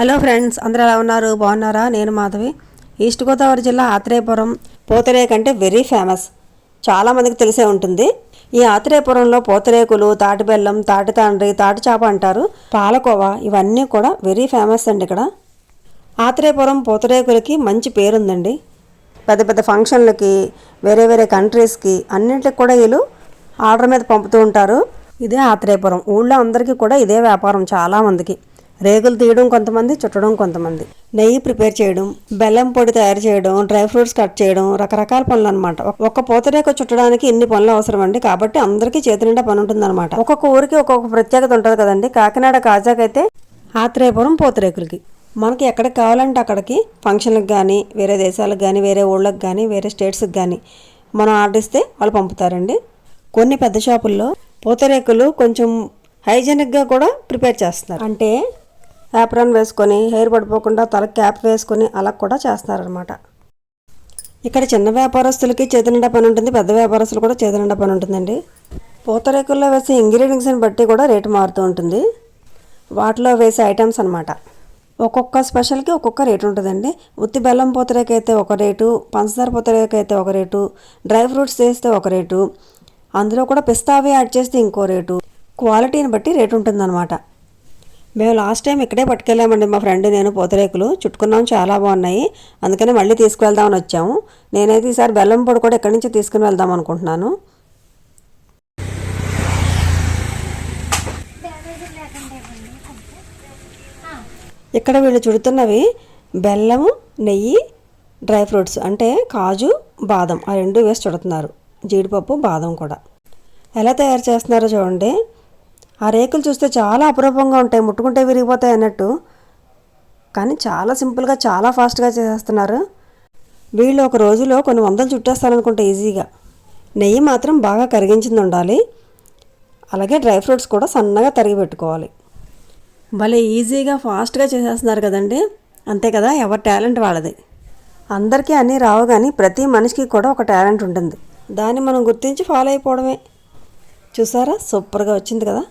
Hello friends అందరూ ఎలా ఉన్నారు? బాగున్నారా? నేను మాధవి. ఈస్ట్ గోదావరి జిల్లా ఆత్రేయపురం పూతరేక్ అంటే వెరీ ఫేమస్. చాలామందికి తెలిసే ఉంటుంది. ఈ ఆత్రేయపురంలో పూతరేకులు తాటిబెల్లం తాటి తండ్రి తాటి చేప అంటారు. పాలకోవా ఇవన్నీ కూడా వెరీ ఫేమస్ అండి ఇక్కడ. ఆత్రేయపురం పూతరేకులకి మంచి పేరుందండి. పెద్ద పెద్ద ఫంక్షన్లకి వేరే వేరే కంట్రీస్కి అన్నింటికి కూడా వీళ్ళు ఆర్డర్ మీద పంపుతూ ఉంటారు. ఇదే ఆత్రేయపురం. ఊళ్ళో అందరికీ కూడా ఇదే వ్యాపారం చాలామందికి రేగులు తీయడం కొంతమంది చుట్టడం కొంతమంది. నెయ్యి ప్రిపేర్ చేయడం బెల్లం పొడి తయారు చేయడం డ్రై ఫ్రూట్స్ కట్ చేయడం రకరకాల పనులు అనమాట ఒక్క పూతరేక చుట్టడానికి ఇన్ని పనులు అవసరం అండి కాబట్టి అందరికీ చేతి నిండా పని ఉంటుంది అనమాట ఒక్కొక్క ఊరికి ఒక్కొక్క ప్రత్యేకత ఉంటుంది కదండి. కాకినాడ కాజాకైతే ఆత్రేయపురం పూతరేకులకి మనకి ఎక్కడికి కావాలంటే అక్కడికి ఫంక్షన్లకు కానీ వేరే దేశాలకు కానీ వేరే ఊళ్ళకి కానీ వేరే స్టేట్స్కి కానీ మనం ఆర్డర్ ఇస్తే వాళ్ళు పంపుతారండి. కొన్ని పెద్ద షాపుల్లో పూతరేకులు కొంచెం హైజెనిక్గా కూడా ప్రిపేర్ చేస్తున్నారు. అంటే యాప్రాన్ వేసుకొని హెయిర్ పడిపోకుండా తల క్యాప్ వేసుకొని అలా కూడా చేస్తారనమాట ఇక్కడ చిన్న వ్యాపారస్తులకి చేతినిండా పని ఉంటుంది పెద్ద వ్యాపారస్తులు కూడా చేతినిండా పని ఉంటుందండి. పూతరేకుల్లో వేసే ఇంగ్రీడియంట్స్ని బట్టి కూడా రేటు మారుతూ ఉంటుంది. వాటిలో వేసే ఐటమ్స్ అనమాట ఒక్కొక్క స్పెషల్కి ఒక్కొక్క రేటు ఉంటుందండి. ఉత్తి బెల్లం పూతరేక అయితే ఒక రేటు పంచదార పూతరేక అయితే ఒక రేటు డ్రై ఫ్రూట్స్ వేస్తే ఒక రేటు అందులో కూడా పిస్తా అవి యాడ్ చేస్తే ఇంకో రేటు. క్వాలిటీని బట్టి రేటు ఉంటుందన్నమాట. మేము లాస్ట్ టైం ఇక్కడే పట్టుకెళ్ళామండి మా ఫ్రెండ్ నేను పూతరేకులు. చుట్టుకున్నాం చాలా బాగున్నాయి. అందుకని మళ్ళీ తీసుకువెళ్దామని వచ్చాము. నేనైతే ఈసారి బెల్లం పొడి కూడా ఇక్కడి నుంచి తీసుకుని వెళ్దాం అనుకుంటున్నాను. ఇక్కడ వీళ్ళు చుడుతున్నవి బెల్లము నెయ్యి డ్రై ఫ్రూట్స్ అంటే కాజు బాదం. ఆ రెండు వేసి చుడుతున్నారు. జీడిపప్పు బాదం కూడా. ఎలా తయారు చేస్తున్నారో చూడండి. ఆ రేకులు చూస్తే చాలా అపురూపంగా ఉంటాయి ముట్టుకుంటే విరిగిపోతాయి అన్నట్టు. కానీ చాలా సింపుల్గా చాలా ఫాస్ట్గా చేసేస్తున్నారు. వీళ్ళు ఒక రోజులో కొన్ని వందలు చుట్టేస్తారనుకుంటే ఈజీగా. నెయ్యి మాత్రం బాగా కరిగించింది ఉండాలి. అలాగే డ్రై ఫ్రూట్స్ కూడా సన్నగా తరిగి పెట్టుకోవాలి. భలే ఈజీగా ఫాస్ట్గా చేసేస్తున్నారు కదండి. అంతే కదా ఎవరి టాలెంట్ వాళ్ళది. అందరికీ అన్నీ రావు కానీ ప్రతి మనిషికి కూడా ఒక టాలెంట్ ఉంటుంది. దాన్ని మనం గుర్తించి ఫాలో అయిపోవడమే. చూసారా? సూపర్గా వచ్చింది కదా.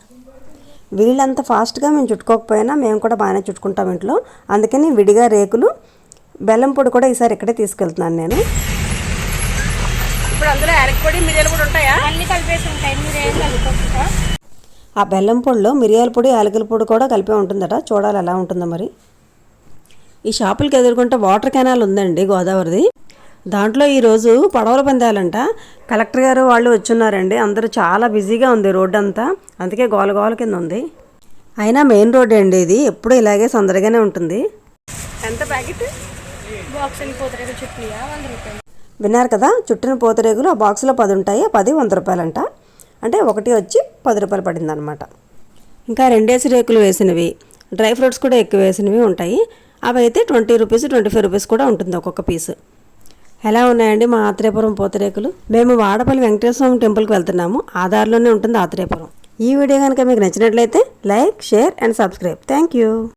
వీళ్ళంత ఫాస్ట్గా మేము చుట్టుకోకపోయినా మేము కూడా బాగానే చుట్టుకుంటాం ఇంట్లో. అందుకని విడిగా రేకులు బెల్లం పొడి కూడా ఈసారి ఇక్కడే తీసుకెళ్తున్నాను నేను. ఇప్పుడు అందులో అరటిపొడి మిరియాలు కూడా ఉంటాయా? అన్ని కలిపేసి ఉంటాయి. మీరేం ఆ బెల్లం పొడిలో మిరియాల పొడి యాలకుల పొడి కూడా కలిపే ఉంటుందట. చూడాలి ఎలా ఉంటుందో మరి. ఈ షాపులకి ఎదుర్కొంటే వాటర్ కెనాల్ ఉందండి గోదావరిది. దాంట్లో ఈరోజు పడవల పందాలంట. కలెక్టర్ గారు వాళ్ళు వచ్చున్నారండి. అందరూ చాలా బిజీగా ఉంది రోడ్డు అంతా అందుకే గోల గోల కింద ఉంది. అయినా మెయిన్ రోడ్ అండి ఇది. ఎప్పుడు ఇలాగే సందడిగానే ఉంటుంది. ఎంత ప్యాకెట్? విన్నారు కదా చుట్టిన పూతరేగులు ఆ బాక్స్లో పది ఉంటాయి? పది వంద రూపాయలంట. అంటే ఒకటి వచ్చి పది రూపాయలు పడింది అనమాట ఇంకా రెండేసి రేకులు వేసినవి. డ్రై ఫ్రూట్స్ కూడా ఎక్కువ వేసినవి ఉంటాయి. అవి అయితే twenty rupees twenty five rupees కూడా ఉంటుంది ఒక్కొక్క పీస్. ఎలా ఉన్నాయండి మా ఆత్రేయపురం పూతరేకులు? మేము వాడపల్లి వెంకటేశ్వర స్వామి టెంపుల్కి వెళ్తున్నాము. ఆధార్లోనే ఉంటుంది ఆత్రేయపురం. ఈ వీడియో కనుక మీకు నచ్చినట్లయితే like share and subscribe. Thank you